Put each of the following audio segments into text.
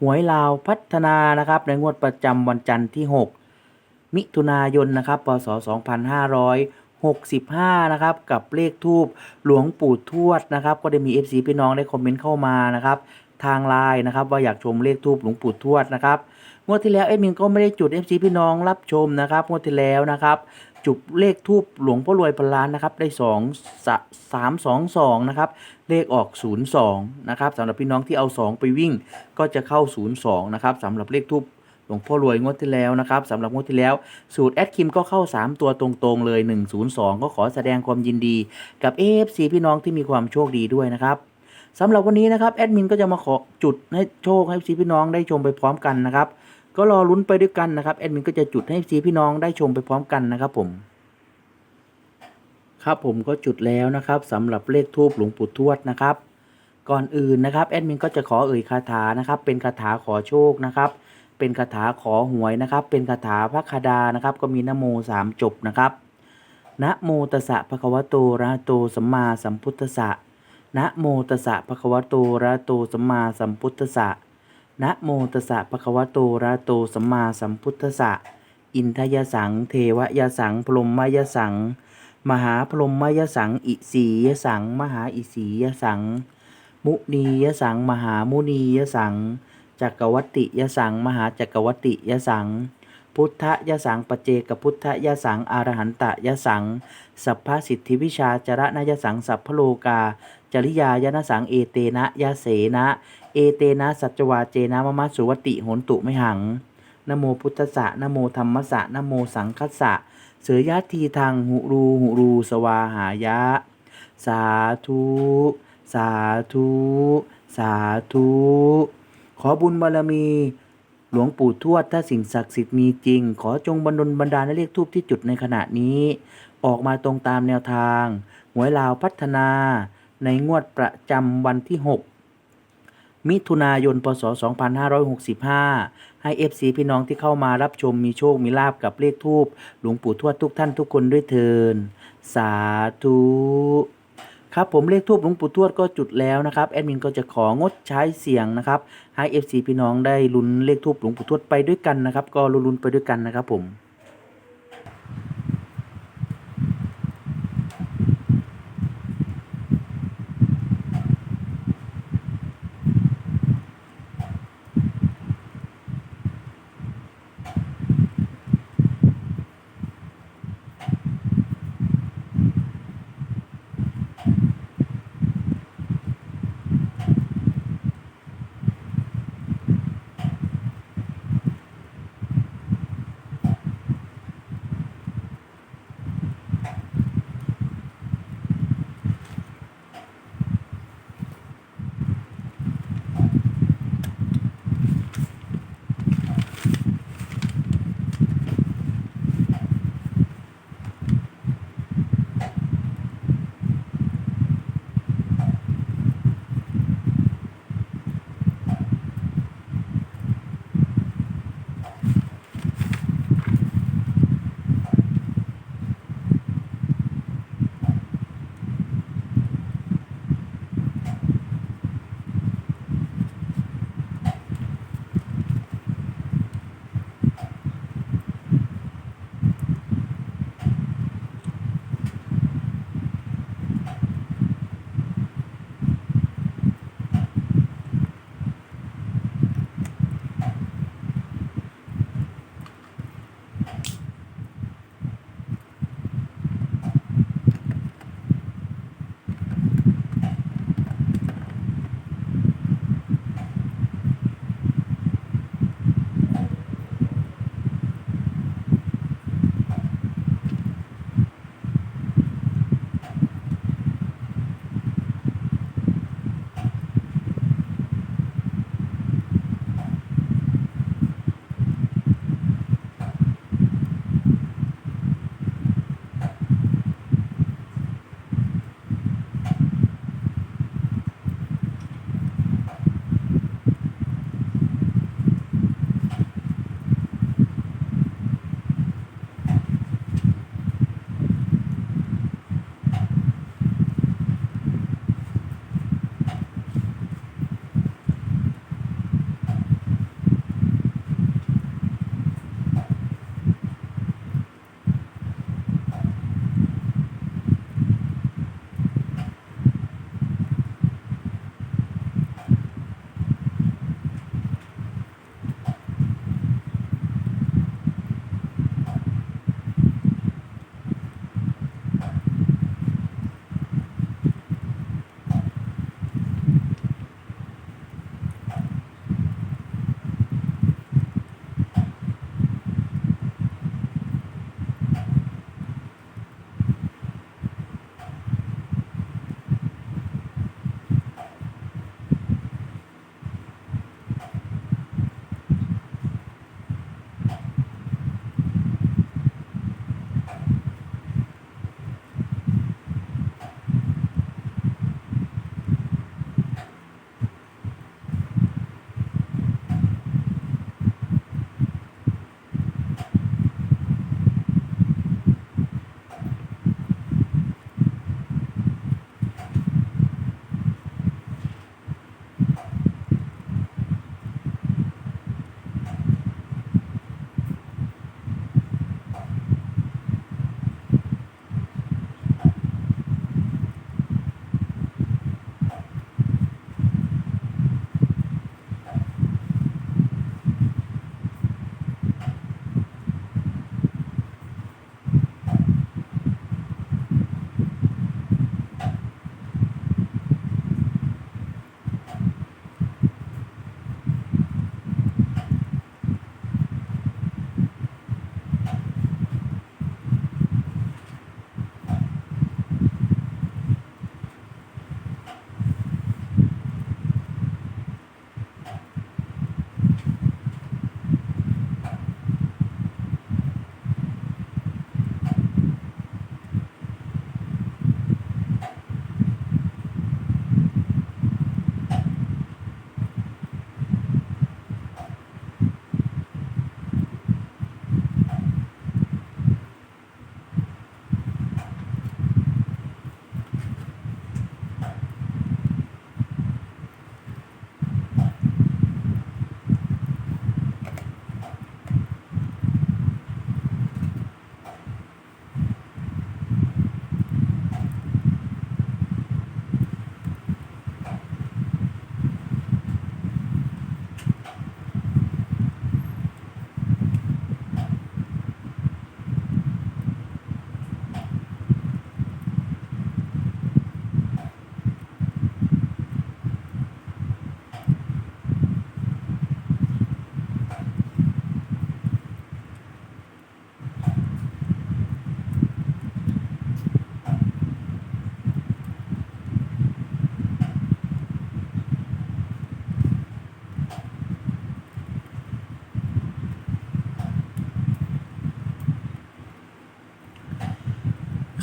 หวยลาวพัฒนานะครับในงวดประจำวันจันทร์ที่ 6 มิถุนายนนะครับพศ 2565 นะครับ กับเลขทูบหลวงปู่ทวดนะครับ ก็ได้มี FC พี่น้องได้คอมเมนต์เข้ามานะครับทางไลน์นะครับว่าอยากชมเลขทูบหลวงปู่ทวดนะครับงวดที่แล้วเอ็มินก็ไม่ได้จุด FC พี่น้องรับชมนะครับงวดที่แล้วนะครับจุดเลขทูบหลวงพ่อรวยพันล้านนะครับได้สองสามสองสองนะครับ เลขออก 02 นะครับสำหรับพี่น้องที่เอา 2 ไปวิ่งก็จะเข้า 02 นะครับสำหรับเลขทูบหลวงพ่อรวยงวดที่แล้วนะครับสำหรับงวดที่แล้ว สูตรแอดคิมก็เข้า 3 ตัวตรงๆเลย 102 ก็ขอแสดงความยินดี กับ AFC พี่น้องที่มีความโชคดีด้วยนะครับสำหรับวันนี้นะครับแอดมินก็จะมาขอจุดให้โชคให้ซีพี่น้องได้ชมไปพร้อมกันนะครับก็รอลุ้นไปด้วยกันนะครับแอดมินก็จะจุดให้ซีพี่น้องได้ชมไปพร้อมกันนะครับผม ครับผมก็จุดแล้วนะครับสำหรับเลขทูบหลวงปู่ทวดนะครับ ก่อนอื่นนะครับแอดมินก็จะขอเอ่ยคาถานะครับ เป็นคาถาขอโชคนะครับ เป็นคาถาขอหวยนะครับ เป็นคาถาพระคดานะครับ ก็มีนะโมสามจบนะครับนะโมตัสสะภะคะวะโตระโตสัมมาสัมพุทธะนะโมตัสสะภะคะวะโตระโตสัมมาสัมพุทธะนะโมตัสสะภะคะวะโตระโตสัมมาสัมพุทธะอินทยสัง เทวยสังพรหมยสัง มหาพรหมยสัง อิสียสัง มหาอิสียสัง มุนียสัง มหามุนียสัง จักรวัติยสัง มหาจักรวัติยสัง พุทธยสังปเจกพุทธยสังอรหันตยสัง สัพพสิทธิวิชาจระนยสัง สัพพโลกา จริยายนสัง เอเตนะยะเสนะ เอเตนะสัจจวาเจนะมะมะสุวติโหนตุไม่หังนโมพุทธะนโมธรรมสะนโมสังคัสสะ เสือยะทีทางหุรูหุรูสวาหายะ สาธุ สาธุ สาธุ ขอบุญบารมี หลวงปู่ทวดถ้าสิ่งศักดิ์สิทธิ์มีจริง ขอจงบันดลบันดาลให้เลขทูบที่จุดในขณะนี้ ออกมาตรงตามแนวทาง หวยลาวพัฒนา ในงวดประจำวันที่ 6 มิถุนายน พศ 2565 ให้ FC พี่น้องที่เข้ามารับชมมีโชค มีลาบกับเลขทูบหลวงปู่ทวดทุกท่านทุกคนด้วยเทิน สาธุครับผมเลขทูบหลวงปู่ทวดก็จุดแล้วนะครับแอดมินก็จะของดใช้เสียงนะครับให้ FC พี่น้องได้ลุ้นเลขทูบหลวงปู่ทวดไปด้วยกันนะครับ ก็ลุ้นๆไปด้วยกันนะครับผม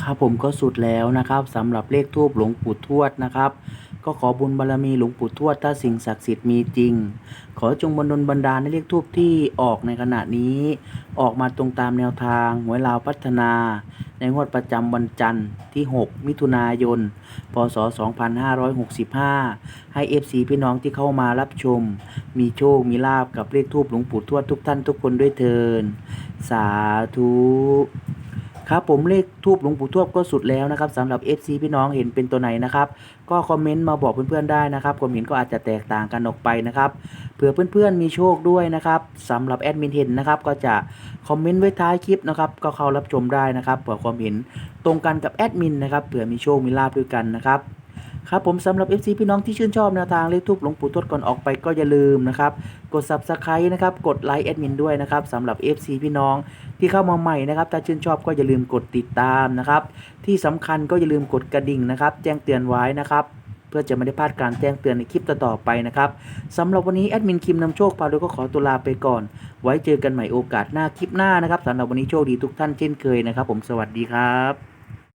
ครับผมก็สุดแล้วนะครับสำหรับเลขทูปหลวงปู่ทวดนะครับ ก็ขอบุญบารมีหลวงปู่ทวดถ้าสิ่งศักดิ์สิทธิ์มีจริง ขอจงบันดลบันดาลให้เลขทูปที่ออกในขณะนี้ ออกมาตรงตามแนวทางหวยลาวพัฒนา ในงวดประจำวันจันทร์ที่ 6 มิถุนายน พศ 2565 ให้ FC พี่น้องที่เข้ามารับชม มีโชคมีลาบกับเลขทูปหลวงปู่ทวดทุกท่านทุกคนด้วยเทินสาธุ ครับผมเลขทูบหลวงปู่ทวบก็สุดแล้วนะครับสำหรับ FC พี่น้องเห็นเป็นตัวไหนนะครับก็คอมเมนต์มาบอกเพื่อนๆได้นะครับความเห็นก็อาจจะแตกต่างกันออกไปนะครับเผื่อเพื่อนๆมีโชคด้วยนะครับสำหรับแอดมินเห็นนะครับก็จะคอมเมนต์ไว้ท้ายคลิปนะครับก็เข้ารับชมได้นะครับเผื่อความเห็นตรงกันกับแอดมินนะครับเผื่อมีโชคมีลาบด้วยกันนะครับ ครับผมสำหรับ FC พี่น้องที่ชื่นชอบแนวทางเลขทูปหลวงปู่ทวดก่อนออกไปก็อย่าลืมนะครับ กด Subscribe นะครับ กดไลค์แอดมินด้วยนะครับสำหรับ FC พี่น้องที่เข้ามาใหม่นะครับ ถ้าชื่นชอบก็อย่าลืมกดติดตามนะครับ ที่สำคัญก็อย่าลืมกดกระดิ่งนะครับ แจ้งเตือนไว้นะครับเพื่อจะไม่ได้พลาดการแจ้งเตือนในคลิปต่อๆไปนะครับสำหรับวันนี้แอดมินคิมนำโชคพาโดยก็ขอตัวลาไปก่อน ไว้เจอกันใหม่โอกาสหน้าคลิปหน้านะครับสำหรับวันนี้โชคดีทุกท่านเช่นเคยนะครับ ผมสวัสดีครับ